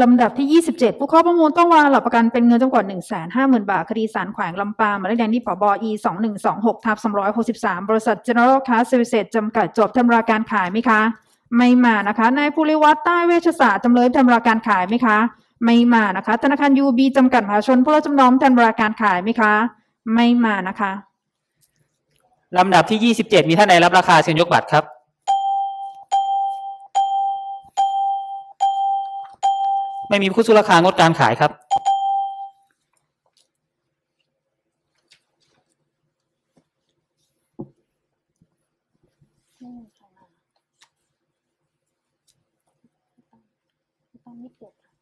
ลำดับที่ 27 ผู้เข้าประมูลต้องวางหลักประกันเป็นเงินจำกว่า150,000 บาท คดีสารแขวงลำปางหมายเลขแดงที่ผบ E 2126ทับ263 บริษัท General Car Services จำกัดจบทำราการขายไหมคะ ไม่มานะคะนายภูริวัฒน์ใต้เวชศาสตร์จำเลยทำราการขายไหมคะ ไม่มานะคะ ธนาคาร UB จำกัดมหาชนผู้รับจำนองทำราการขายไหมคะ ไม่มานะคะลำดับที่ 27 มีท่านใดรับราคาเชิญยกบัตรครับ ไม่มีคู่สุราคางดการขายครับ ไม่มีใครมาพี่ตั้มพี่ตั้มนี่เกิดค่ะ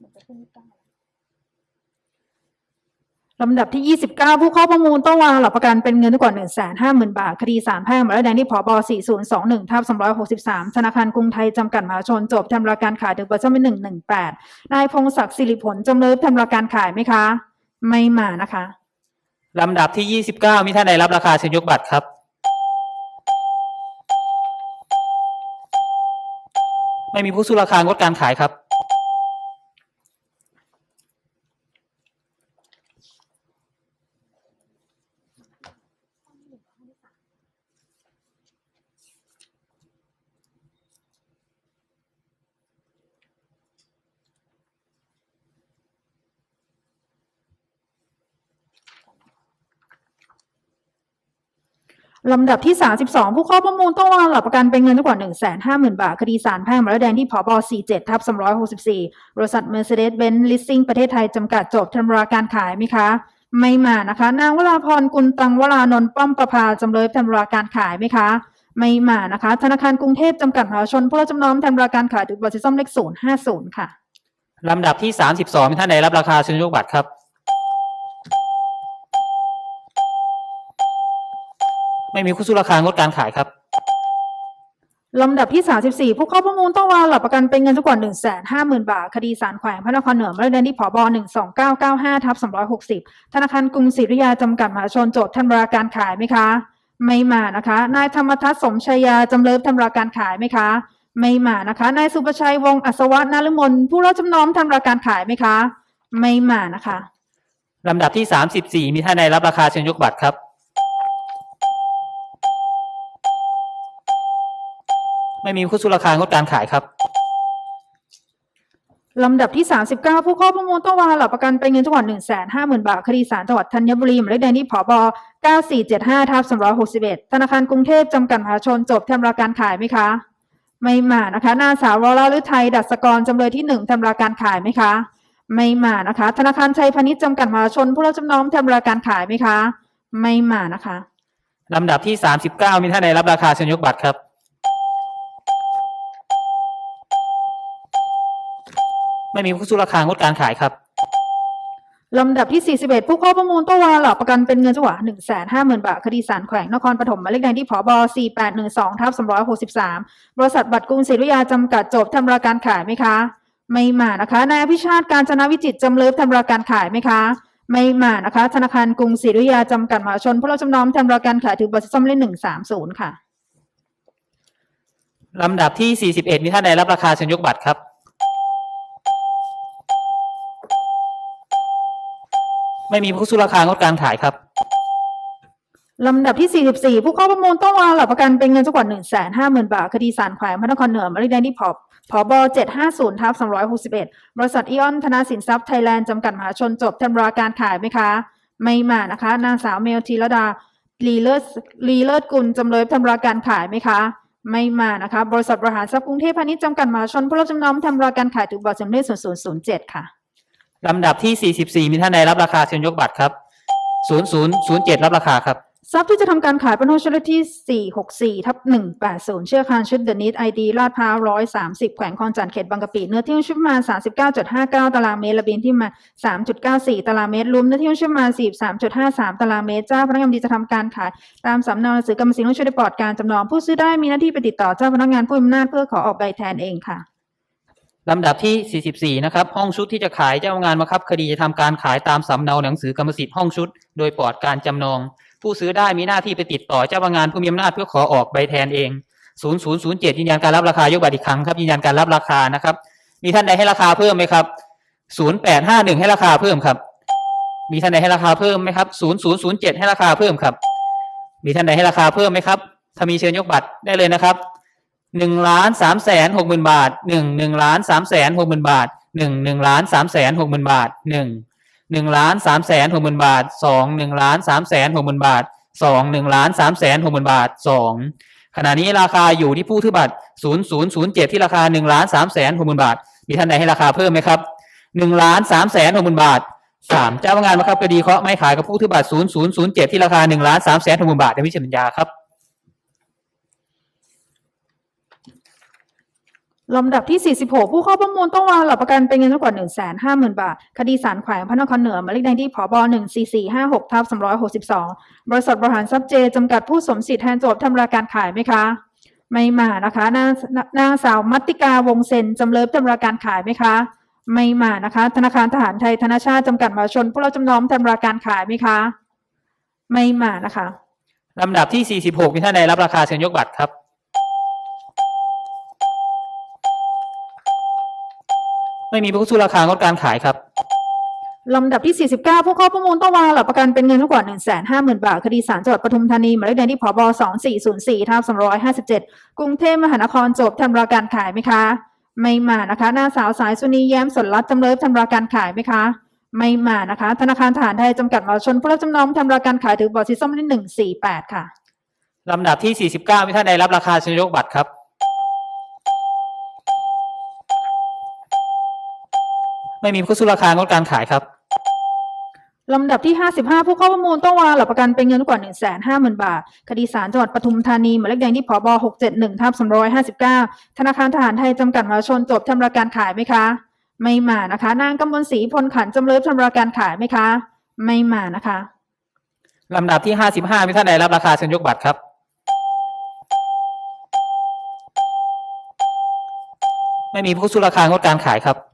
มันจะขึ้นที่เก้า ลำดับที่ 29 ผู้เข้าประมูลต้องวางหลักประกันเป็นเงินกว่า 150,000 บาท คดีสารแพ่งหมายเลขแดงที่ผบ4021ทับ263 ธนาคารกรุงไทย จำกัดมหาชน จบทำรายการขายถึงปัจจุบัน118 นายพงศักดิ์สิริผล จำเลยทำรายการขายไหมคะ ไม่มานะคะ ลำดับที่ 29 มีท่านใดรับราคาเชิญยกบัตรครับ ไม่มีผู้ซื้ราคางดการขายครับ ลำดับที่ 32 ผู้เข้าประมูลต้องวางหลักประกันเป็นเงินกว่า 150,000 บาท คดีสารแพ่งมายเลขแดงที่ผบ47ทับ264 บริษัท Mercedes-Benz Leasing ประเทศไทย จำกัดจบทำราการขายไหมคะ ไม่มานะคะ นางวราพรกุลตังวรานนท์ป้อมประภาจำเลยทำราการขายไหมคะ ไม่มานะคะ ธนาคารกรุงเทพจำกัดมหาชนผู้รับจำนองทำราการขายถึงบัตรซ่อมเลข050 ค่ะลำดับที่ 32มีท่านใดรับราคาเชิญยกบัตรครับ ไม่มีผู้ซื้อราคางดการขายครับลำดับที่ 34 ผู้เข้าประมูลต้องวางหลักประกันเป็นเงินจำกว่า150,000 บาท คดีสารแขวงพระนครเหนือหมายเลขแดงที่ผบ12995ทับ260 ธนาคารกรุงศรีอยุธยาจำกัดมหาชนโจทย์ทำราการขายไหมคะ ไม่มานะคะ นายธรรมทัศน์สมชายาจำเลยทำราการขายไหมคะ ไม่มานะคะ นายสุประชัยวงศ์อัศวะนฤมลผู้รับจำนองทำราการขายไหมคะ ไม่มานะคะลำดับที่ 34 มีท่านใดรับราคาเชิญยกบัตรครับ ไม่มีผู้ซื้อราคางดการขายครับลำดับที่ 39 ผู้เข้าประมูลต้องวางหลักประกันเป็นเงินจังหวัด150,000 บาท คดีสารจังหวัดธัญบุรีหมายเลขแดงที่ผบ9475ทับ261 ธนาคารกรุงเทพจำกัดมหาชนจบทำราการขายไหมคะ ไม่มานะคะนางสาววราฤทัยดัสกรจำเลยที่หนึ่งทำราการขายไหมคะ ไม่มานะคะ ธนาคารไทยพาณิชย์จำกัดมหาชน ผู้รับจำนองทำราการขายไหมคะ ไม่มานะคะลำดับที่ 39 มีท่านใดรับราคาเชิญยกบัตรครับ ไม่มีผู้ซื้อราคางดการขายครับ ลำดับที่ 41 ผู้เข้าประมูลต้องวางหลักประกันเป็นเงินจังหวะ150,000 บาท คดีสารแขวงนครปฐมหมายเลขแดงที่ผบ 4812ทับ263 บริษัทบัตรกรุงศรีอยุธยาจำกัดจบทำราการขายไหมคะ ไม่มานะคะนายอภิชาติการจนาวิจิตรจำเลิฟทำราการขายไหมคะ ไม่มานะคะ ธนาคารกรุงศรีอยุธยาจำกัดมหาชนผู้รับจำนองทำราการขายถือบัตรซ่อมเลข130 ค่ะ ลำดับที่ 41 มีท่านใดรับราคาเชิญยกบัตรครับ ไม่มีผู้ซื้อราคางดการขายครับ ลำดับที่ 44 ผู้เข้าประมูลต้องวางหลักประกันเป็นเงินจำกว่า 150,000 บาท คดีสารแขวงพระนครเหนือหมายเลขแดงที่ผบผบ750ทับ261 บริษัทอีออนธนาสินทรัพย์ไทยแลนด์จำกัดมหาชนจบทำราการขายไหมคะ ไม่มานะคะ นางสาวเมลธีรดาลีเลิศลีเลิศกุลจำเลยทำราการขายไหมคะ ไม่มานะคะ บริษัทบริหารทรัพย์กรุงเทพพาณิชย์จำกัดมหาชนผู้รับจำนำทำราการขายถึงบัตรสมเลข0007 ค่ะ ลำดับที่ 44 มีท่านใดรับราคาเชิญยกบัตรครับ 0007 รับราคาครับ ทรัพย์ที่จะทำการขายเป็นหุ้นชนิดที่ 464ทับ180 เชื่อคานชุดเดนิตไอดีลาดพร้าว 130 แขวงคลองจันทร์เขตบางกะปิเนื้อที่หุ้นชุดประมาณ39.59 ตารางเมตรระเบียงที่มา 3.94 ตารางเมตรรวมเนื้อที่หุ้นชุดประมาณ43.53 ตารางเมตรเจ้าพนักงานดีจะทำการขายตามสำเนาหนังสือกรรมสิทธิ์หุ้นชุดในปลอดการจำนองผู้ซื้อได้มีหน้าที่ไปติดต่อเจ้าพนักงานผู้มีอำนาจเพื่อขอออกใบแทนเองค่ะ ลำดับที่ 44 นะครับ ห้องชุดที่จะขายเจ้างานบังคับ คดีจะทำการขายตามสำเนาหนังสือกรรมสิทธิ์ห้องชุด โดยปลอดการจำนอง ผู้ซื้อได้มีหน้าที่ไปติดต่อเจ้าพนักงานผู้มีอำนาจเพื่อขอออกใบแทนเอง 0007 ยืนยันการรับราคายกบัตรอีกครั้งครับยืนยันการรับราคานะครับ มีท่านใดให้ราคาเพิ่มไหมครับศูนย์แปดห้าหนึ่งให้ราคาเพิ่มครับ มีท่านใดให้ราคาเพิ่มไหมครับศูนย์ศูนย์ศูนย์เจ็ดให้ราคาเพิ่มครับ มีท่านใดให้ราคาเพิ่มไหมครับ ถ้ามีเชิญยกบัตรได้เลยนะครับ หนึ่งล้านสามแสนหกหมื่นบาทหนึ่งหนึ่งล้านสามแสนหกหมื่นบาทหนึ่งหนึ่งล้านสามแสนหกหมื่นบาทหนึ่งหนึ่งล้านสามแสนหกหมื่นบาทสองหนึ่งล้านสามแสนหกหมื่นบาทสองหนึ่งล้านสามแสนหกหมื่นบาทสองขณะนี้ราคาอยู่ที่ผู้ถือบัตรศูนย์ศูนย์ศูนย์เจ็ดที่ราคาหนึ่งล้านสามแสนหกหมื่นบาท มีท่านใดให้ราคาเพิ่มไหมครับหนึ่งล้านสามแสนหกหมื่นบาทสามเจ้าพนักงานบังคับคดีเคาะไม่ขายกับผู้ถือบัตรศูนย์ศูนย์ศูนย์เจ็ดที่ราคาหนึ่งล้านสามแสนหกหมื่นบาทในวิสัญญาครับ ลำดับที่ 46 ผู้เข้าประมูลต้องวางหลักประกันเป็นเงินไม่กว่า 150,000 บาท คดีสารแขวงพระนครเหนือหมายเลขแดงที่ผบ14456ทับ362 บริษัทบริหารทรัพย์เจจำกัดผู้สมสิทธิ์แทนโจทย์ทำรายการขายไหมคะ ไม่มานะคะนางนางสาวมัตติกาวงเซนจำเริบทำรายการขายไหมคะ ไม่มานะคะ ธนาคารทหารไทยธนาชาติจำกัดมหาชน ผู้รับจำนองทำรายการขายไหมคะ ไม่มานะคะลำดับที่ 46มีท่านใดรับราคาเชิญยกบัตรครับ ไม่มีผู้สู้ราคางดการขายครับ ลำดับที่ 49 ผู้เข้าประมูลต้องวางหลักประกันเป็นเงินไม่กว่า 150,000 บาท คดีศาลจังหวัดปทุมธานีหมายเลขแดงที่ผบ2404ทับ257 กรุงเทพมหานครจบทำราการขายไหมคะ ไม่มานะคะนางสาวสายสุนีแย้มสนรัตน์จำเริบทำราการขายไหมคะ ไม่มานะคะ ธนาคารทหารไทยจำกัดมหาชนผู้รับจำนองทำราการขายถือบอร์ดสีส้มที่148 ค่ะ ลำดับที่ 49 มีท่านใดรับราคาเชิญยกบัตรครับ ไม่มีผู้สู้ราคางดการขายครับ ลำดับที่ 55 ผู้เข้าประมูลต้องวางหลักประกันเป็นเงินกว่า 150,000 บาท คดีศาลจังหวัดปทุมธานี หมายเลขแดงที่ผบ671ทับ259 ธนาคารทหารไทยจำกัดมหาชนจบทำราการขายไหมคะ ไม่มานะคะ นางกำมลศรีพลขันจำเริบทำราการขายไหมคะ ไม่มานะคะ ลำดับที่ 55มีท่านใดรับราคาเชิญยกบัตรครับไม่มีผู้สู้ราคางดการขายครับ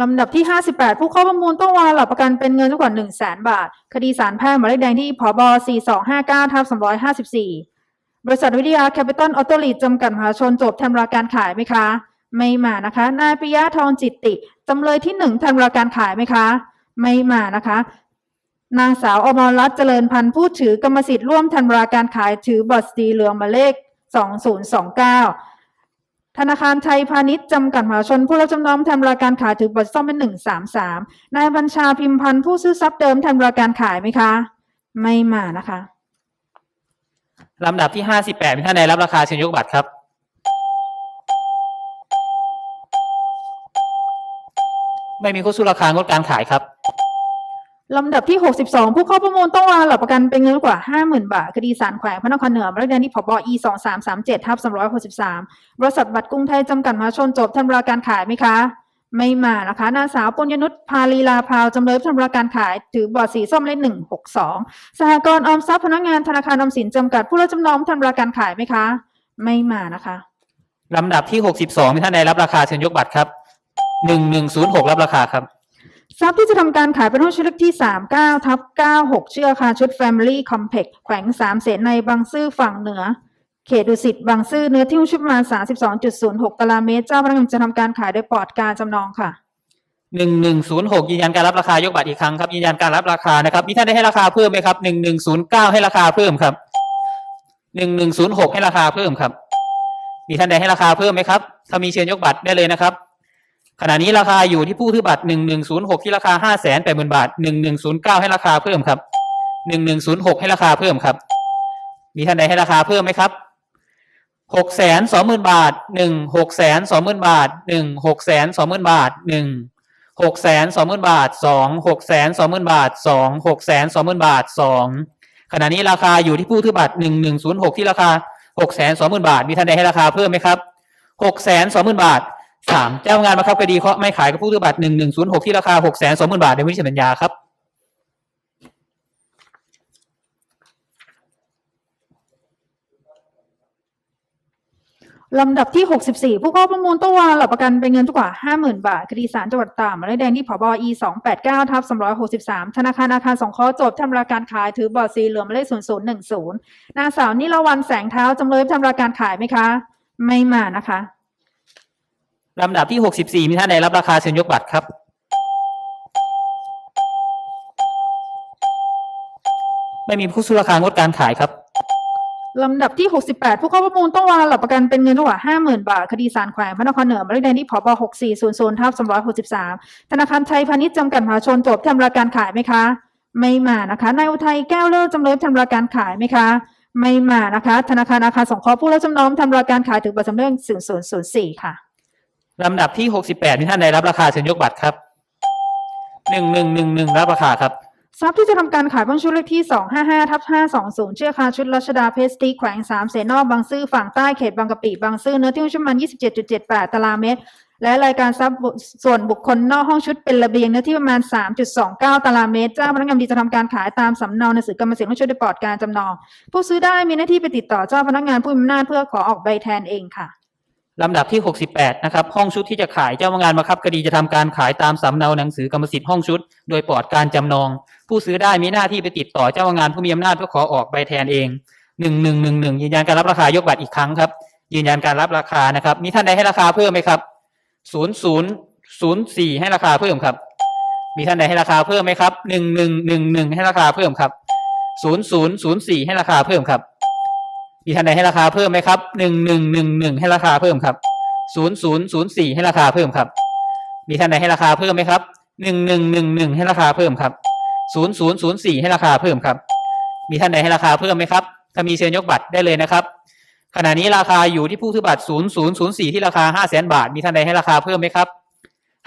ลำดับที่ 58 ผู้เข้าประมูลต้องวางหลักประกันเป็นเงินกว่า 1 0 0 0 0แบาท คดีสารแพ่งหมายเลขแดงที่ผบ4259ทับ254 บริษัทวิทยาแคปิตอลออโตลีจำกัดมหาชนจบทำราการขายไหมคะ ไม่มานะคะ นายปิยะทองจิตติจำเลยที่หนึ่งทำราการขายไหมคะ ไม่มานะคะ นางสาวอมรรัตน์เจริญพันธ์ผู้ถือกรรมสิทธิ์ร่วมทำราการขายถือบอร์ดสีเหลืองหมายเลข 2029 ธนาคารไทยพาณิชย์จำกัดมหาชน ผู้รับจำนองทำรายการขายถือบอร์ดส้มเป็นหนึ่งสามสามนายบัญชาพิมพันธ์ผู้ซื้อทรัพย์เดิมทำรายการขายไหมคะ ไม่มานะคะลำดับที่58มีท่านใดรับราคาเชิญยกบัตรครับ ไม่มีผู้สู้ราคางดการขายครับ ลำดับที่ 62 ผู้เข้าประมูลต้องวางหลักประกันเป็นเงินกว่า 50,000 บาท คดีสารแขวงพระนครเหนือหมายเลขแดงที่ผบ E 2337ทับ263 บริษัทบัตรกรุงไทยจำกัดมหาชนจบทำราการขายไหมคะ ไม่มานะคะ นางสาวปุญญนุชพาลีลาพาวจำเลยทำราการขาย ถือบอร์ดสีส้มเลข162 สหกรณ์ออมทรัพย์พนักงานธนาคารออมสินจำกัดผู้รับจำนองทำราการขายไหมคะ ไม่มานะคะลำดับที่ 62มีท่านใดรับราคาเชิญยกบัตรครับ1106 รับราคาครับ ทรัพย์ที่จะทำการขายเป็นห้องชุดเลขที่ 39 ทับ 96 เชื่อคารชุด Family Complex แขวงสามเสนในบางซื่อฝั่งเหนือ เขตดุสิตบางซื่อเนื้อที่ชุดประมาณ32.06 ตารางเมตร เจ้าพนักงานจะทำการขายโดยปลอดการจำนองค่ะ1106ยืนยันการรับราคายกบัตรอีกครั้งครับยืนยันการรับราคานะครับมีท่านได้ให้ราคาเพิ่มไหมครับ1109ให้ราคาเพิ่มครับ1106ให้ราคาเพิ่มครับ มีท่านใดให้ราคาเพิ่มไหมครับถ้ามีเชิญยกบัตรได้เลยนะครับ ขณะนี้ราคาอยู่ที่ผู้ถือบัตร1106ที่ราคา580,000บาท1109ให้ราคาเพิ่มครับ1106ให้ราคาเพิ่มครับ มีท่านใดให้ราคาเพิ่มไหมครับหกแสนสองหมื่นบาทหนึ่งหกแสนสองหมื่นบาทหนึ่งหกแสนสองหมื่นบาทหนึ่งหกแสนสองหมื่นบาทสองหกแสนสองหมื่นบาทสองหกแสนสองหมื่นบาทสองขณะนี้ราคาอยู่ที่ผู้ถือบัตรหนึ่งหนึ่งศูนย์หกที่ราคาหกแสนสองหมื่นบาท มีท่านใดให้ราคาเพิ่มไหมครับหกแสนสองหมื่นบาท สามเจ้างานบังคับคดีเคาะไม่ขายกับผู้ถือบัตรหนึ่งหนึ่งศูนย์หกที่ราคาหกแสนสองหมื่นบาทในวินิจฉัยสัญญาครับลำดับที่ 64 ผู้เข้าประมูลต้วางหลักประกันเป็นเงินกว่า 50,000 บาท คดีสารจังหวัดตากหมายเลขแดงที่ผบ E 289ทับ263 ธนาคารอาคารสงเคราะห์จบทำรายการขายถือบอร์ดสีเหลืองหมายเลข0010 นางสาวนิรวันแสงเท้าจำเลยทำรายการขายไหมคะ ไม่มานะคะ ลำดับที่หกสิบสี่มีท่านใดรับราคาเชิญยกบัตรครับ ไม่มีผู้ซื้อราคางดการขายครับ ลำดับที่ 68 ผู้เข้าประมูลต้องวางหลักประกันเป็นเงินระหว่าง50,000 บาท คดีศาลแขวงพระนครเหนือหมายเลขที่พบ6400ทับ263 ธนาคารไทยพาณิชย์จำกัดมหาชนจบทำรายการขายไหมคะ ไม่มานะคะนายอุทัยแก้วเลิศจำเลยทำรายการขายไหมคะ ไม่มานะคะ ธนาคารอาคารสงเคราะห์ผู้รับจำนำทำรายการขายถึงบัตรจำเรื่อง0004 ค่ะ ลำดับที่หกสิบแปดมีท่านใดรับราคาเชิญยกบัตรครับหนึ่งหนึ่งหนึ่งหนึ่งรับราคาครับ ทรัพย์ที่จะทำการขายบนชุดเลขที่ 255ทับ520 เชื่อคาชุดรัชดาเพสตีแขวง 3 เสนอกบางซื่อฝั่งใต้เขตบางกะปิบางซื่อเนื้อที่ประมาณ27.78 ตารางเมตร และรายการทรัพย์ส่วนบุคคลนอกห้องชุดเป็นระเบียงเนื้อที่ประมาณ 3.29 ตารางเมตรเจ้าพนักงานดีจะทำการขายตามสำเนาหนังสือกรรมสิทธิ์ของชุดในปลอดการจำนอง ผู้ซื้อได้มีหน้าที่ไปติดต่อเจ้าพนักงานผู้มีอำนาจเพื่อขอออกใบแทนเองค่ะ ลำดับที่ 68 นะครับ ห้องชุดที่จะขายเจ้าพนักงานบังคับคดีจะทำการขายตามสำเนาหนังสือกรรมสิทธิ์ห้องชุด โดยปลอดการจำนอง ผู้ซื้อได้มีหน้าที่ไปติดต่อเจ้าพนักงานผู้มีอำนาจเพื่อขอออกใบแทนเองหนึ่งหนึ่งหนึ่งหนึ่งยืนยันการรับราคายกบัตรอีกครั้งครับ ยืนยันการรับราคานะครับมีท่านใดให้ราคาเพิ่มไหมครับศูนย์ศูนย์ศูนย์สี่ให้ราคาเพิ่มครับ มีท่านใดให้ราคาเพิ่มไหมครับหนึ่งหนึ่งหนึ่งหนึ่งให้ราคาเพิ่มครับศูนย์ศูนย์ศูนย์สี่ให้ราคาเพิ่มครับ มีท่านใดให้ราคาเพิ่มไหมครับหนึ่งหนึ่งหนึ่งหนึ่งให้ราคาเพิ่มครับศูนย์ศูนย์ศูนย์สี่ให้ราคาเพิ่มครับ มีท่านใดให้ราคาเพิ่มไหมครับหนึ่งหนึ่งหนึ่งหนึ่งให้ราคาเพิ่มครับศูนย์ศูนย์ศูนย์สี่ให้ราคาเพิ่มครับ มีท่านใดให้ราคาเพิ่มไหมครับ ถ้ามีเชิญยกบัตรได้เลยนะครับ ขณะนี้ราคาอยู่ที่ผู้ถือบัตรศูนย์ศูนย์ศูนย์สี่ที่ราคาห้าแสนบาท มีท่านใดให้ราคาเพิ่มไหมครับ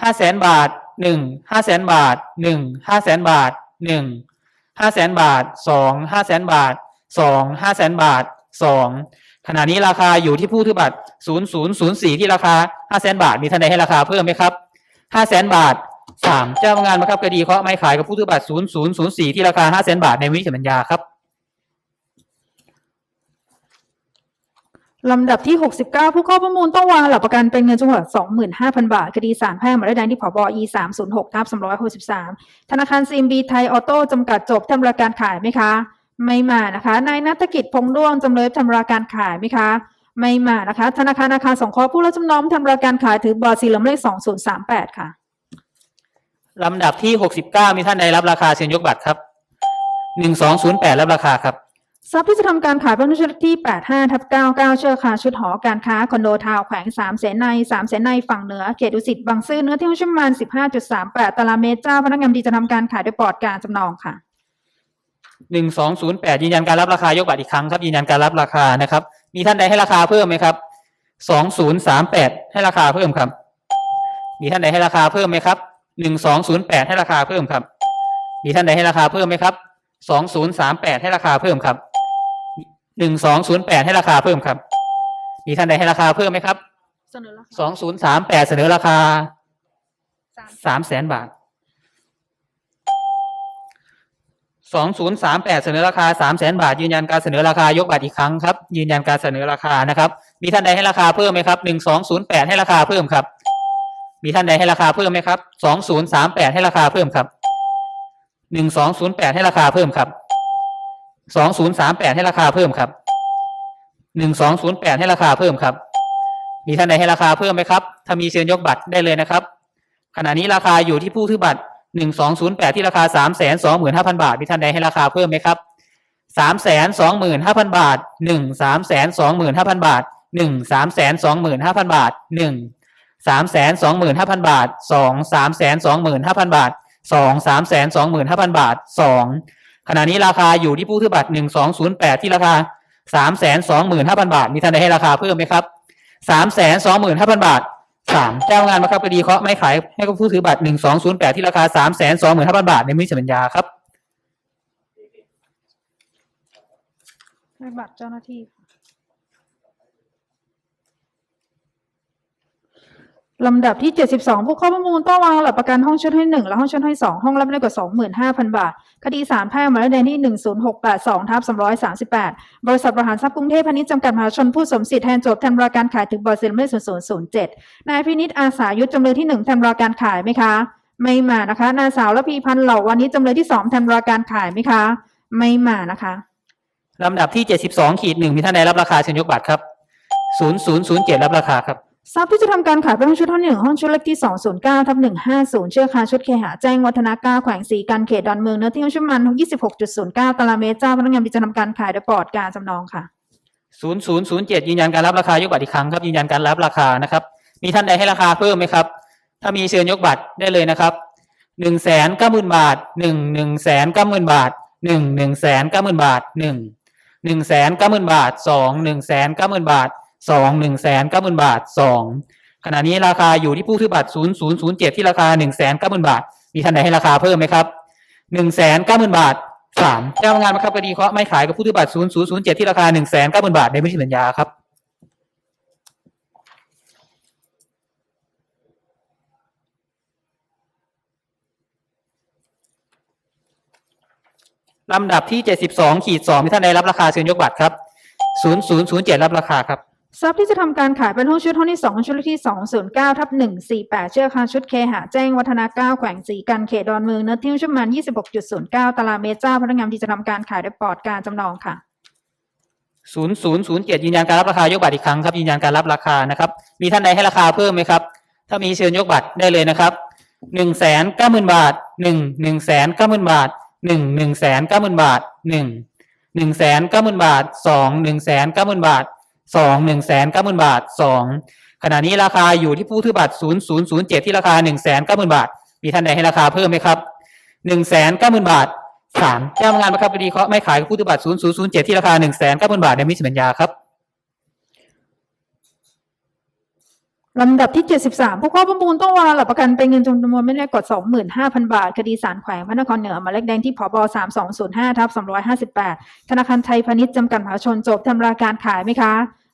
ห้าแสนบาทหนึ่งห้าแสนบาทหนึ่งห้าแสนบาทหนึ่งห้าแสนบาทสองห้าแสนบาทสองห้าแสนบาท สองขณะนี้ราคาอยู่ที่ผู้ถือบัตรศูนย์ศูนย์ศูนย์สี่ที่ราคาห้าแสนบาท มีท่านใดให้ราคาเพิ่มไหมครับห้าแสนบาทสามเจ้าพนักงานบังคับคดีเคาะไม่ขายกับผู้ถือบัตรศูนย์ศูนย์ศูนย์สี่ที่ราคาห้าแสนบาทในวิสัญญาครับลำดับที่ 69 ผู้เข้าประมูลต้องวางหลักประกันเป็นเงินจำนวน25,000 บาท คดีศาลแพ่งมายเลขแดงที่ผบ E 306ทับ263 ธนาคารซีมบีไทยออโต้จำกัดจบทำรายการขายไหมคะ ไม่มานะคะนายนัฐกิจพงษ์ด้วงจำเลยทำรายการขายไหมคะ ไม่มานะคะ ธนาคารอาคารสงเคราะห์ผู้รับจำนำทำรายการขายถือบอร์ดสีเหลืองเลข2038ค่ะลำดับที่หกสิบเก้ามีท่านใดรับราคาเชิญยกบัตรครับหนึ่งสองศูนย์แปดรับราคาครับทรัพย์ที่จะทำการขายเป็นชุดที่ 85ทับ99 เชื่อคาชุดหอการค้า คอนโดทาวน์แขวง 3 เสนใน 3 เสนในฝั่งเหนือ เขตดุสิตบางซื่อเนื้อที่ประมาณ15.38 ตารางเมตรเจ้าพนักงานดีจะทำการขายโดยปลอดการจำนองค่ะ หนึ่งสองศูนย์แปดยืนยันการรับราคายกบัตรอีกครั้งครับยืนยันการรับราคานะครับ มีท่านใดให้ราคาเพิ่มไหมครับสองศูนย์สามแปดให้ราคาเพิ่มครับ มีท่านใดให้ราคาเพิ่มไหมครับหนึ่งสองศูนย์แปดให้ราคาเพิ่มครับ มีท่านใดให้ราคาเพิ่มไหมครับสองศูนย์สามแปดให้ราคาเพิ่มครับหนึ่งสองศูนย์แปดให้ราคาเพิ่มครับ มีท่านใดให้ราคาเพิ่มไหมครับเสนอราคาสองศูนย์สามแปดเสนอราคาสามแสนบาท สองศูนย์สามแปดเสนอราคาสามแสนบาท ยืนยันการเสนอราคายกบัตรอีกครั้งครับ ยืนยันการเสนอราคานะครับ มีท่านใดให้ราคาเพิ่มไหมครับหนึ่งสองศูนย์แปดให้ราคาเพิ่มครับ มีท่านใดให้ราคาเพิ่มไหมครับสองศูนย์สามแปดให้ราคาเพิ่มครับหนึ่งสองศูนย์แปดให้ราคาเพิ่มครับสองศูนย์สามแปดให้ราคาเพิ่มครับหนึ่งสองศูนย์แปดให้ราคาเพิ่มครับ มีท่านใดให้ราคาเพิ่มไหมครับ ถ้ามีเชิญยกบัตรได้เลยนะครับ ขณะนี้ราคาอยู่ที่ผู้ถือบัตร หนึ่งสองศูนย์แปดที่ราคาสามแสนสองหมื่นห้าพันบาท มีท่านใดให้ราคาเพิ่มไหมครับสามแสนสองหมื่นห้าพันบาทหนึ่งสามแสนสองหมื่นห้าพันบาทหนึ่งสามแสนสองหมื่นห้าพันบาทหนึ่งสามแสนสองหมื่นห้าพันบาทสองสามแสนสองหมื่นห้าพันบาทสองสามแสนสองหมื่นห้าพันบาทสองขณะนี้ราคาอยู่ที่ผู้ถือบัตรหนึ่งสองศูนย์แปดที่ราคาสามแสนสองหมื่นห้าพันบาท มีท่านใดให้ราคาเพิ่มไหมครับสามแสนสองหมื่นห้าพันบาท สามเจ้างานบังครับคดีเคาะไม่ขายให้กับผู้ถือบัตรหนึ่งสองศูนย์แปดที่ราคาสามแสนสองหมื่นห้าพันบาทในมิสัญญาครับ ในบัตรเจ้าหน้าที่ค่ะ ลำดับที่ 72 ผู้เข้าประมูลต้องวางหลักประกันห้องชุดให้ 1 และห้องชุดให้ 2 ห้องรับไม่ได้กว่า 25,000 บาท คดีศาลแพ่งหมายเลขที่ 10682ทับ238 บริษัทประหารทรัพย์กรุงเทพพาณิชย์จำกัดมหาชนผู้สมสิทธิ์แทนโจทย์ทำรายการขายถึงบริษัทเลข0007 นายพินิจอาสายุทธจำเลยที่ 1ทำรายการขายไหมคะ ไม่มานะคะ นางสาวระพีพันธ์เหล่าวันนี้จำเลยที่ 2ทำรายการขายไหมคะ ไม่มานะคะลำดับที่เจ็ดสิบสองขีดหนึ่งมีท่านใดรับราคาเชิญยกบัตรครับศูนย์ศูนย์ศูนย์เจ็ดรับราคาครับ ทรัพย์ที่จะทำการขายเป็นห้องชุดห้องหนึ่งห้องชุดเลขที่ 209ทับ150 เชื่อคาชุดเคหะแจ้งวัฒนาก้าแขวงสีกันเขตดอนเมืองเนื้อที่ห้องชุดมัน26.09ตารางเมตรเจ้าพนักงานที่จะทำการขายโดยปลอดการจำนองค่ะ ศูนย์ศูนย์ศูนย์เจ็ดยืนยันการรับราคายกบัตรอีกครั้งครับยืนยันการรับราคานะครับ มีท่านใดให้ราคาเพิ่มไหมครับ ถ้ามีเชิญยกบัตรได้เลยนะครับหนึ่งแสนเก้าหมื่นบาทหนึ่งหนึ่งแสนเก้าหมื่นบาทหนึ่งหนึ่งแสนเก้าหมื่นบาทหนึ่งหนึ่งแสนเก้าหมื่นบาทสองหนึ่งแสนเก้าหมื่นบาท สองหนึ่งแสนเก้าหมื่นบาทสองขณะนี้ราคาอยู่ที่ผู้ถือบัตรศูนย์ศูนย์ศูนย์เจ็ดที่ราคาหนึ่งแสนเก้าหมื่นบาท มีท่านใดให้ราคาเพิ่มไหมครับหนึ่งแสนเก้าหมื่นบาทสามเจ้าพนักงานบังคับคดีเคาะไม่ขายกับผู้ถือบัตรศูนย์ศูนย์ศูนย์เจ็ดที่ราคาหนึ่งแสนเก้าหมื่นบาทในพื้นที่สัญญาครับลำดับที่ 72ขีด2มีท่านใดรับราคาเชิญยกบัตรครับ 0007 รับราคาครับ ทรัพย์ที่จะทำการขายเป็นห้องชุดห้องที่2ห้องชุดเลขที่ 209ทับ148 เชื่อคาชุดเคหะแจ้งวัฒนาเก้าแขวงสีกันเขตดอนเมืองเนื้อที่ชุดมัน 26.09 ตารางเมตรเจ้าพนักงานที่จะทำการขายโดยปลอดการจำนองค่ะ0007ยืนยันการรับราคายกบัตรอีกครั้งครับยืนยันการรับราคานะครับมีท่านใดให้ราคาเพิ่มไหมครับ ถ้ามีเชิญยกบัตรได้เลยนะครับ1 9 0 0 0 0บาท1 1 9 0 0 0บาท1 1 9 0 0 0บาท1 1 9 0 0 0บาท2 1 9 0 0 0บาท 2 1 9 0 0 0บาท2ขณะนี้ราคาอยู่ที่ผู้ถือบัตร0007ที่ราคา1 9 0 0 0 0บาท มีท่านใดให้ราคาเพิ่มไหมครับ1 9 0 0 0 0บาทสามเจ้าพนักงานประคับคดีเคาะไม่ขายผู้ถือบัตร0007ที่ราคา1 9 0 0 0 0บาทในมิตรสัญญาครับลำดับที่ 73 ผู้เข้าประมูลต้องวางหลักประกันเป็นเงินจำนวนไม่น้อยกว่า25,000 บาท คดีสารแขวงพระนครเหนือหมายเลขแดงที่พบ3205ทับ258 ธนาคารไทยพาณิชย์จำกัดมหาชนจบทำราการขายไหมคะ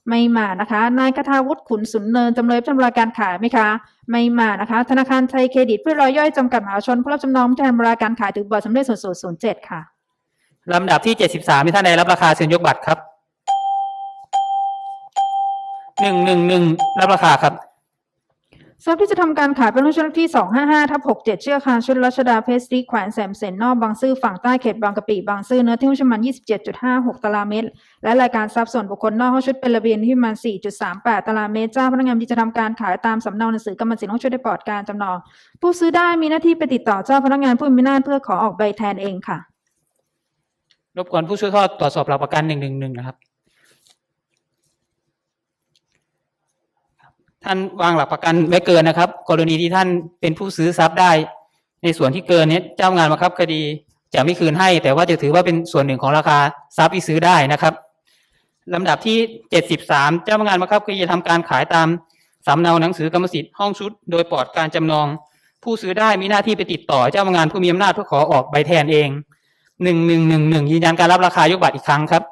ไม่มานะคะ นายคทาวุฒิขุนสุนเนินจำเลยจำราการขายไหมคะ ไม่มานะคะ ธนาคารไทยเครดิตเพื่อรอยย่อยจำกัดมหาชนผู้รับจำนองทนบราการขายถือบัตรสำเร็จส่วนส่วนเจ็ดค่ะลำดับที่เจ็ดสิบสามมีท่านใดรับราคาเชิญยกบัตรครับหนึ่งหนึ่งหนึ่งรับราคาครับ ทรัพย์ที่จะทำการขายเป็นหุ้นชุดที่ 255ทับ67 เชื่อคาชุดรัชดาเพสตรีแขวนแสมเสนนอกบางซื่อฝั่งใต้เขตบางกะปิบางซื่อเนื้อที่หุ้นชุมัน 27.56 ตารางเมตร และรายการทรัพย์ส่วนบุคคลนอกห้องชุดเป็นระเบียงที่มัน 4.38 ตารางเมตรเจ้าพนักงานที่จะทำการขายตามสำเนาหนังสือกรรมสิทธิ์ห้องชุดได้ปลอดการจำนอง ผู้ซื้อได้มีหน้าที่ไปติดต่อเจ้าพนักงานผู้มีอำนาจเพื่อขอออกใบแทนเองค่ะ รบกวนผู้ช่วยข้อตรวจสอบหลักประกันหนึ่งหนึ่งหนึ่งนะครับ ท่านวางหลักประกันไว้เกินนะครับ กรณีที่ท่านเป็นผู้ซื้อทรัพย์ได้ ในส่วนที่เกินนี้เจ้างานบังคับคดีจะไม่คืนให้ แต่ว่าจะถือว่าเป็นส่วนหนึ่งของราคาทรัพย์ที่ซื้อได้นะครับลำดับที่เจ็ดสิบสามเจ้าพนักงานบังคับคดีจะทำการขายตามสำเนาหนังสือกรรมสิทธิ์ห้องชุด โดยปลอดการจำนอง ผู้ซื้อได้มีหน้าที่ไปติดต่อเจ้าพนักงานผู้มีอำนาจเพื่อขอออกใบแทนเองหนึ่งหนึ่งหนึ่งหนึ่งยืนยันการรับราคายกบัตรอีกครั้งครับ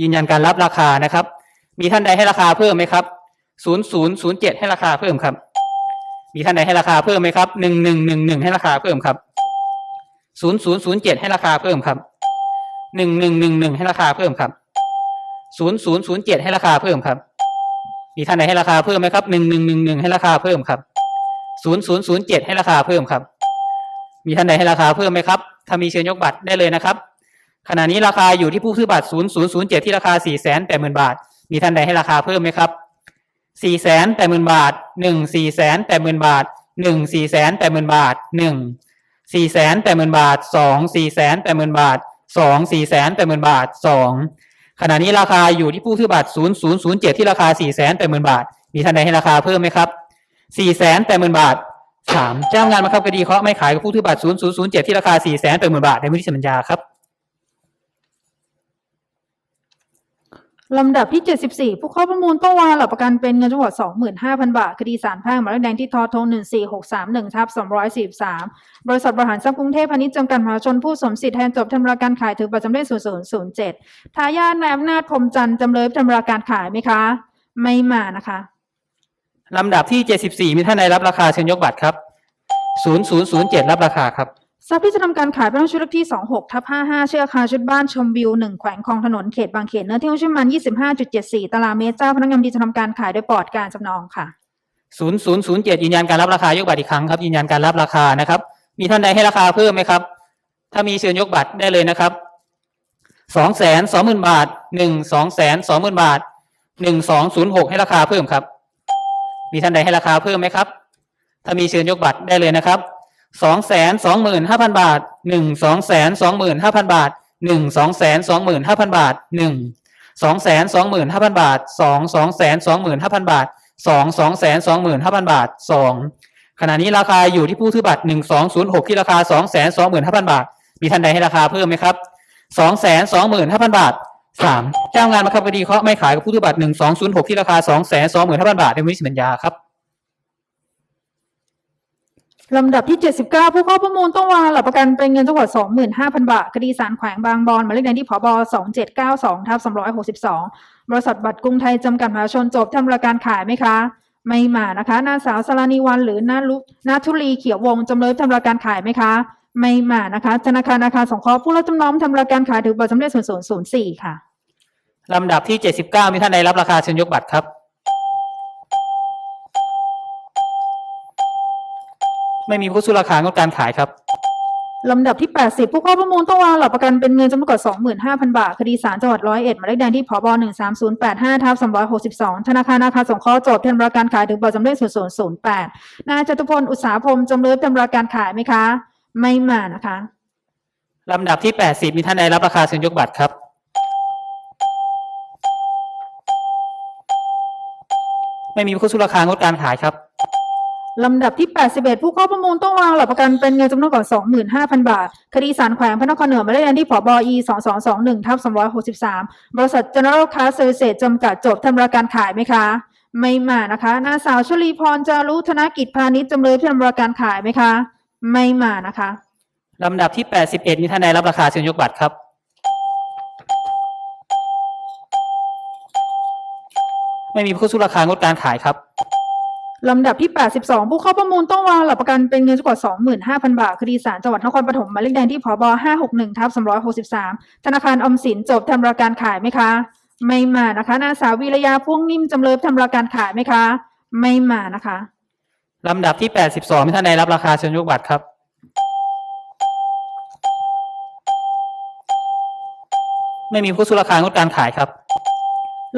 ยืนยันการรับราคานะครับ มีท่านใดให้ราคาเพิ่มไหมครับ ศูนย์ศูนย์ศูนย์เจ็ดให้ราคาเพิ่มครับ มีท่านใดให้ราคาเพิ่มไหมครับหนึ่งหนึ่งหนึ่งหนึ่งให้ราคาเพิ่มครับศูนย์ศูนย์ศูนย์เจ็ดให้ราคาเพิ่มครับหนึ่งหนึ่งหนึ่งหนึ่งให้ราคาเพิ่มครับศูนย์ศูนย์ศูนย์เจ็ดให้ราคาเพิ่มครับ มีท่านใดให้ราคาเพิ่มไหมครับหนึ่งหนึ่งหนึ่งหนึ่งให้ราคาเพิ่มครับศูนย์ศูนย์ศูนย์เจ็ดให้ราคาเพิ่มครับ มีท่านใดให้ราคาเพิ่มไหมครับ ถ้ามีเชิญยกบัตรได้เลยนะครับ ขณะนี้ราคาอยู่ที่ผู้ซื้อบัตร0007ที่ราคา480,000บาท มีท่านใดให้ราคาเพิ่มไหมครับ สี่แสนแปดหมื่นบาทหนึ่งสี่แสนแปดหมื่นบาทหนึ่งสี่แสนแปดหมื่นบาทหนึ่งสี่แสนแปดหมื่นบาทสองสี่แสนแปดหมื่นบาทสองสี่แสนแปดหมื่นบาทสองขณะนี้ราคาอยู่ที่ผู้ซื้อบัตรศูนย์ศูนย์ศูนย์เจ็ดที่ราคาสี่แสนแปดหมื่นบาท มีท่านใดให้ราคาเพิ่มไหมครับสี่แสนแปดหมื่นบาทสามเจ้างานมาครับคดีเคาะไม่ขายกับผู้ถือบัตรศูนย์ศูนย์ศูนย์เจ็ดที่ราคาสี่แสนแปดหมื่นบาทในพื้นที่สัญญาครับ ลำดับที่ 74 ผู้เข้าประมูลต้องวางหลักประกันเป็นเงินจำนวน25,000 บาท คดีสารแพ่งหมายเลขแดงที่ทอทง14631ทับ243 บริษัทบริหารทรัพย์กรุงเทพพาณิชย์จำกัดมหาชนผู้สมสิทธิ์แทนจบทำราการขายถือบัตรสำเร็จ0007 ทายาทนายอำนาจพรหมจันทร์จำเลยทำราการขายไหมคะ ไม่มานะคะ ลำดับที่ 74 มีท่านใดรับราคาเชิญยกบัตรครับ0007 รับราคาครับ ทรัพย์ที่จะทำการขายเป็นห้องชุดเลขที่ 26ทับ55 เชื่ออาคารชุดบ้านชมวิว 1 แขวงคลองถนนเขตบางเขนเนื้อที่ห้องชุดมัน 25.74 ตารางเมตรเจ้าพนักงานที่จะทำการขายโดยปลอดการจำนองค่ะ0007ยืนยันการรับราคายกบัตรอีกครั้งครับยืนยันการรับราคานะครับ มีท่านใดให้ราคาเพิ่มไหมครับ ถ้ามีเชิญยกบัตรได้เลยนะครับ220,000บาท1 220,000บาท1206ให้ราคาเพิ่มครับ มีท่านใดให้ราคาเพิ่มไหมครับ ถ้ามีเชิญยกบัตรได้เลยนะครับ สองแสนสองหมื่นห้าพันบาทหนึ่งสองแสนสองหมื่นห้าพันบาทหนึ่งสองแสนสองหมื่นห้าพันบาทหนึ่งสองแสนสองหมื่นห้าพันบาทสองสองแสนสองหมื่นห้าพันบาทสองสองแสนสองหมื่นห้าพันบาทสองขณะนี้ราคาอยู่ที่ผู้ถือบัตรหนึ่งสองศูนย์หกที่ราคาสองแสนสองหมื่นห้าพันบาท มีท่านใดให้ราคาเพิ่มไหมครับสองแสนสองหมื่นห้าพันบาทสามเจ้างานมาครับคดีเคาะไม่ขายกับผู้ถือบัตรหนึ่งสองศูนย์หกที่ราคาสองแสนสองหมื่นห้าพันบาทในวันนี้สัญญาครับ ลำดับที่ 79 ผู้เข้าประมูลต้องวางหลักประกันเป็นเงินจำนวน25,000 บาท คดีสารแขวงบางบอนหมายเลขแดงที่ผบ2792ทับ262 บริษัทบัตรกรุงไทยจำกัดมหาชนจบทำรายการขายไหมคะ ไม่มานะคะนางสาวสรานีวันหรือนาลุนาทุลีเขียววงจำเลยทำรายการขายไหมคะ ไม่มานะคะธนาคารอาคารสงเคราะห์ผู้รับจำนำทำรายการขายถือบัตรสำเร็จ0004 ค่ะลำดับที่เจ็ดสิบเก้ามีท่านใดรับราคาเชิญยกบัตรครับ ไม่มีผู้สู้ราคางดการขายครับ ลำดับที่ 80 ผู้เข้าประมูลต้องวางหลักประกันเป็นเงินจำนวนกว่า25,000 บาท คดีศาลจังหวัดร้อยเอ็ดหมายเลขแดงที่ผบ13085ทับ362 ธนาคารอาคารสงเคราะห์โจทย์ทำราการขายถึงบัตรสำเร็จ0008 นายจตุพลอุตสาหพรมจำเลยทำราการขายไหมคะ ไม่มานะคะ ลำดับที่แปดสิบมีท่านใดรับราคาเชิญยกบัตรครับ ไม่มีผู้สู้ราคางดการขายครับ ลำดับที่ 81 ผู้เข้าประมูลต้องวางหลักประกันเป็นเงินจำนวนกว่า25,000 บาท คดีสารแขวงพระนครเหนือหมายเลขแดงที่ผบ e 2221ทับ363 บริษัท General Car Services จำกัดจบทำรายการขายไหมคะ ไม่มานะคะนางสาวชลีพรจารุธนกิจพาณิชย์จำเลยทำรายการขายไหมคะ ไม่มานะคะ ลำดับที่แปดสิบเอ็ดมีท่านใดรับราคาเชิญยกบัตรครับไม่มีผู้สู้ราคางดการขายครับ ลำดับที่ 82 ผู้เข้าประมูลต้องวางหลักประกันเป็นเงินจำนวนกว่า 25,000 บาท คดีศาลจังหวัดนครปฐมหมายเลขแดงที่ผบ561ทับ363 ธนาคารออมสินจบทำราการขายไหมคะ ไม่มานะคะ นางสาววิรยาพ่วงนิ่มจำเลยทำราการขายไหมคะ ไม่มานะคะ ลำดับที่แปดสิบสองท่านใดรับราคาเชิญยกบัตรครับ ไม่มีผู้สู้ราคางดการขายครับ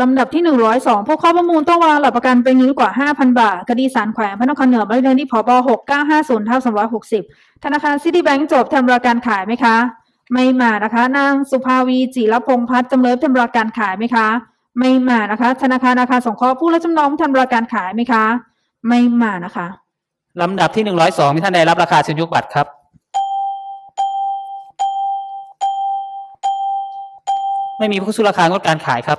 ลำดับที่ 102ผู้เข้าประมูลต้องวางหลักประกันเป็นเงินกว่า 5,000 บาท คดีสารแขวงพระนครเหนือหมายเลขแดงที่ผบ6950ทับ260 ธนาคารซิตี้แบงก์จบทำรายการขายไหมคะ ไม่มานะคะ นางสุภาวีจิรพงษ์พัฒน์จำเลยทำรายการขายไหมคะ ไม่มานะคะ ธนาคารอาคารสงเคราะห์ผู้รับจำนำทำรายการขายไหมคะ ไม่มานะคะ ลำดับที่หนึ่งร้อยสองมีท่านใดรับราคาเชิญยกบัตรครับไม่มีผู้สู้ราคางดการขายครับ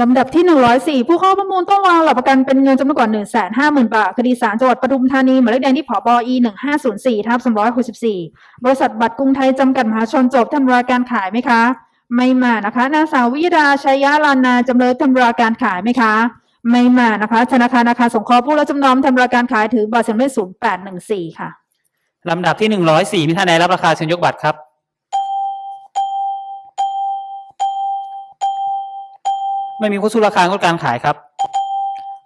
ลำดับที่ 104 ผู้เข้าประมูลต้องวางหลักประกันเป็นเงินจำนวนกว่า150,000 บาท คดีศาลจังหวัดปทุมธานี หมายเลขแดงที่ผบ e 1504ทับ364 บริษัทบัตรกรุงไทยจำกัดมหาชนจบทำรายการขายไหมคะ ไม่มานะคะนางสาววิยดาชัยยาลานาจำเลยทำรายการขายไหมคะ ไม่มานะคะ ธนาคารอาคารสงเคราะห์ผู้รับจำนำทำรายการขายถือบัตรสำเร็จ0814 ค่ะ ลำดับที่หนึ่งร้อยสี่มีท่านใดรับราคาเชิญยกบัตรครับ ไม่มีผู้สู้ราคางดการขายครับ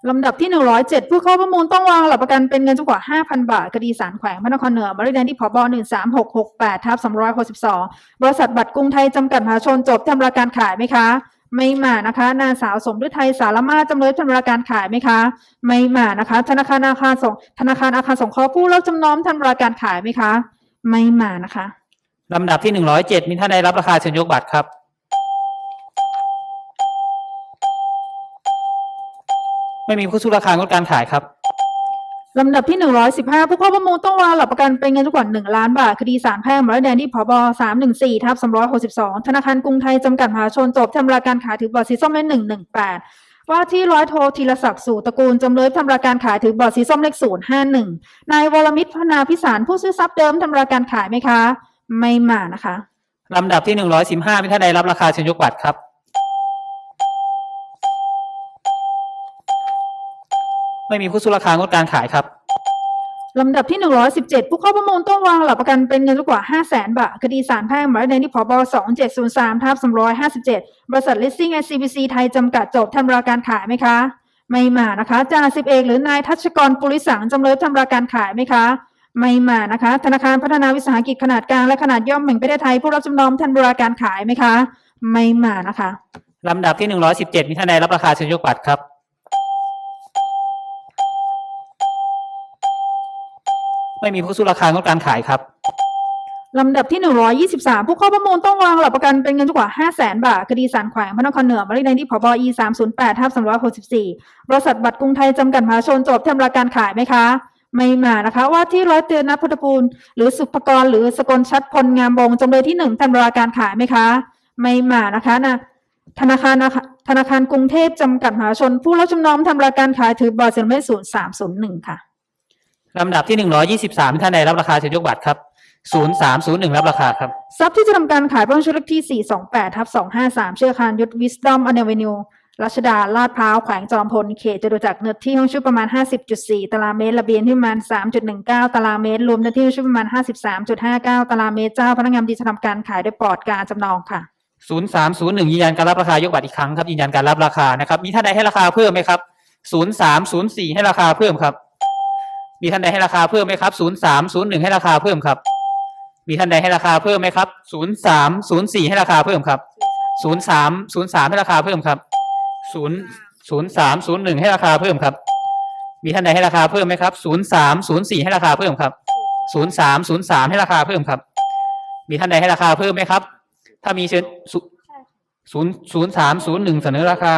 ลำดับที่ 107 ผู้เข้าประมูลต้องวางหลักประกันเป็นเงินจำนวนกว่า 5,000 บาท คดีสารแขวงพระนครเหนือหมายเลขแดงที่ผบ13668ทับ362 บริษัทบัตรกรุงไทยจำกัดมหาชนจบทำรายการขายไหมคะ ไม่มานะคะนางสาวสมฤทัยสารมาศจำเลยทำรายการขายไหมคะ ไม่มานะคะ ธนาคารอาคารสงธนาคารอาคารสงเคราะห์ผู้รับจำนำทำรายการขายไหมคะ ไม่มานะคะลำดับที่หนึ่งร้อยเจ็ดมีท่านใดรับราคาเชิญยกบัตรครับ ไม่มีผู้สู้ราคางดการขายครับ ลำดับที่ 115 ผู้เข้าประมูลต้องวางหลักประกันเป็นเงินจำนวนกว่า 1 ล้านบาท คดีสารแพ่งหมายเลขแดงที่ผบ314ทับ362 ธนาคารกรุงไทย จำกัดมหาชนจบทำรายการขายถือบัตรสีส้มเลข118 ว่าที่ร้อยโทธีรศักดิ์สู่ตระกูลจำเลยทำรายการขายถือบอร์ดสีส้มเลขศูนย์ห้าหนึ่งนายวรมิตรพนาพิสารผู้ซื้อทรัพย์เดิมทำรายการขายไหมคะ ไม่มานะคะ ลำดับที่หนึ่งร้อยสิบห้ามีท่านใดรับราคาเชิญยกบัตรครับ ไม่มีผู้ซื้อราคางดการขายครับลำดับที่ 117 ผู้เข้าประมูลต้องวางหลักประกันเป็นเงินกว่า 5 0 0 0 0 0บาท คดีสารแพ่งหมายเลขที่พบ2703ทับ357 บริษัท Leasing SCBC ไทยจำกัดจบทำราการขายไหมคะ ไม่มานะคะจ่าสิบเอกหรือนายทัชกรปุริสังจำเลยทำราการขายไหมคะ ไม่มานะคะ ธนาคารพัฒนาวิสาหกิจขนาดกลางและขนาดย่อมแห่งประเทศไทย ผู้รับจำนองทำราการขายไหมคะ ไม่มานะคะลำดับที่หนึ่งร้อยสิบเจ็ดมีท่านใดรับราคาเชิญยกบัตรครับ ไม่มีผู้ซื้ราคางดการขายครับ ลำดับที่ 123 ผู้เข้าประมูลต้องวางหลักประกันเป็นเงินกว่า 5 0 0 0 0 0บาท คดีสารแขวงพระนครเหนือหมายเลขที่พบ E 308ทับ364 บริษัทบัตรกรุงไทยจำกัดมหาชนจบทำราการขายไหมคะ ไม่มานะคะ ว่าที่ร้อยเตือนนพุทธภูลหรือสุภกรหรือสกลชัดพลงามวงจำเลยที่หนึ่งทำราการขายไหมคะ ไม่มานะคะนะธนาคารนะคะธนาคารกรุงเทพจำกัดมหาชน ผู้รับจำนองทำรายการขายถือบอร์ดเซ็นเลขศูนย์สามศูนย์หนึ่งค่ะ ลำดับที่หนึ่งร้อยี่สิบสามมีท่านใดรับราคาเชิญยกบัตรครับศูนย์สามศูนย์หนึ่งรับราคาครับ ทรัพย์ที่จะทำการขายเพิ่มชุดเลขที่ 428ทับ253 เชื่อคานยุทธวิสตอมอเนเวนิวรัชดา ลาดพร้าว แขวงจอมพล เขตจตุจักรเนื้อที่ห้องชุดประมาณ 50.4 ตารางเมตร ระเบียงที่ประมาณ 3.19 ตารางเมตร รวมเนื้อที่ห้องชุดประมาณ 53.59 ตารางเมตร เจ้าพนักงานดีจะทำการขายโดยปลอดการจำนองค่ะ ศูนย์สามศูนย์หนึ่งยืนยันการรับราคายกบัตรอีกครั้งครับยืนยันการรับราคานะครับมีท่านใดให้ราคาเพิ่มไหมครับศูนย์สามศูนย์สี่ให้ราคาเพิ่มครับ มีท่านใดให้ราคาเพิ่มไหมครับศูนย์สามศูนย์หนึ่งให้ราคาเพิ่มครับ มีท่านใดให้ราคาเพิ่มไหมครับศูนย์สามศูนย์สี่ให้ราคาเพิ่มครับศูนย์สามศูนย์สามให้ราคาเพิ่มครับศูนย์ศูนย์สามศูนย์หนึ่งให้ราคาเพิ่มครับ มีท่านใดให้ราคาเพิ่มไหมครับศูนย์สามศูนย์สี่ให้ราคาเพิ่มครับศูนย์สามศูนย์สามให้ราคาเพิ่มครับ มีท่านใดให้ราคาเพิ่มไหมครับ ถ้ามีเชิญศูใช่ค่ะศูนย์ศูนย์สามศูนย์หนึ่งเสนอราคา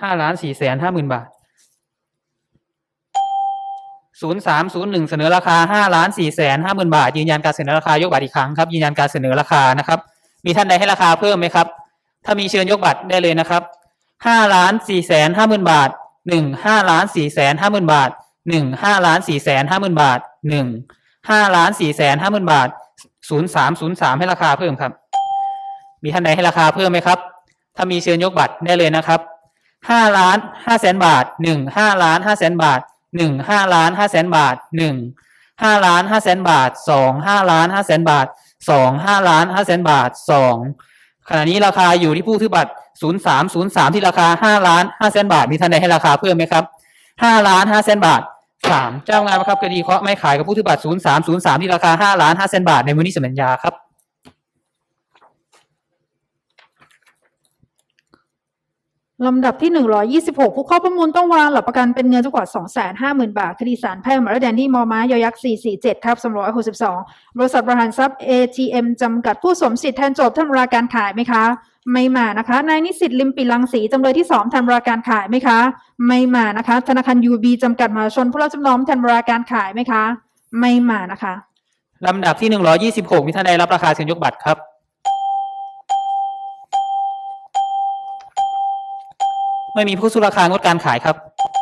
ห้าล้านสี่แสนห้าหมื่นบาท ศูนย์สามศูนย์หนึ่งเสนอราคาห้าล้านสี่แสนห้าหมื่นบาท ยืนยันการเสนอราคายกบัตรอีกครั้งครับยืนยันการเสนอราคานะครับ มีท่านใดให้ราคาเพิ่มไหมครับ ถ้ามีเชิญยกบัตรได้เลยนะครับห้าล้านสี่แสนห้าหมื่นบาทหนึ่งห้าล้านสี่แสนห้าหมื่นบาทหนึ่งห้าล้านสี่แสนห้าหมื่นบาทหนึ่งห้าล้านสี่แสนห้าหมื่นบาทศูนย์สามศูนย์สามให้ราคาเพิ่มครับ มีท่านใดให้ราคาเพิ่มไหมครับ ถ้ามีเชิญยกบัตรได้เลยนะครับห้าล้านห้าแสนบาทหนึ่งห้าล้านห้าแสนบาท หนึ่งห้าล้านห้าแสนบาทหนึ่งห้าล้านห้าแสนบาทสองห้าล้านห้าแสนบาทสองห้าล้านห้าแสนบาทสองขณะนี้ราคาอยู่ที่ผู้ถือบัตรศูนย์สามศูนย์สามที่ราคาห้าล้านห้าแสนบาทมีท่านใดให้ราคาเพิ่มไหมครับห้าล้านห้าแสนบาทสามเจ้างานบังคับคดีเคาะไม่ขายกับผู้ถือบัตรศูนย์สามศูนย์สามที่ราคาห้าล้านห้าแสนบาทในมูลนิธิสัญญาครับ ลำดับที่ 126 ผู้เข้าประมูลต้องวางหลักประกันเป็นเงินจำกว่า 250,000 บาท คดีสารแพ่งหมายเลขที่มอม้ายอยักษ์447ทับ362 บริษัทบริหารทรัพย์ ATM จำกัดผู้สวมสิทธิ์แทนโจทย์ทำราการขายไหมคะ ไม่มานะคะ นายนิสิตลิมปิลังสีจำเลยที่ 2ทำราการขายไหมคะ ไม่มานะคะ ธนาคาร UB จำกัดมหาชนผู้รับจำนองทำราการขายไหมคะ ไม่มานะคะ ลำดับที่หนึ่งร้อยี่สิบหกมีท่านใดรับราคาเชิญยกบัตรครับ ไม่มีผู้สุราคางดการขายครับ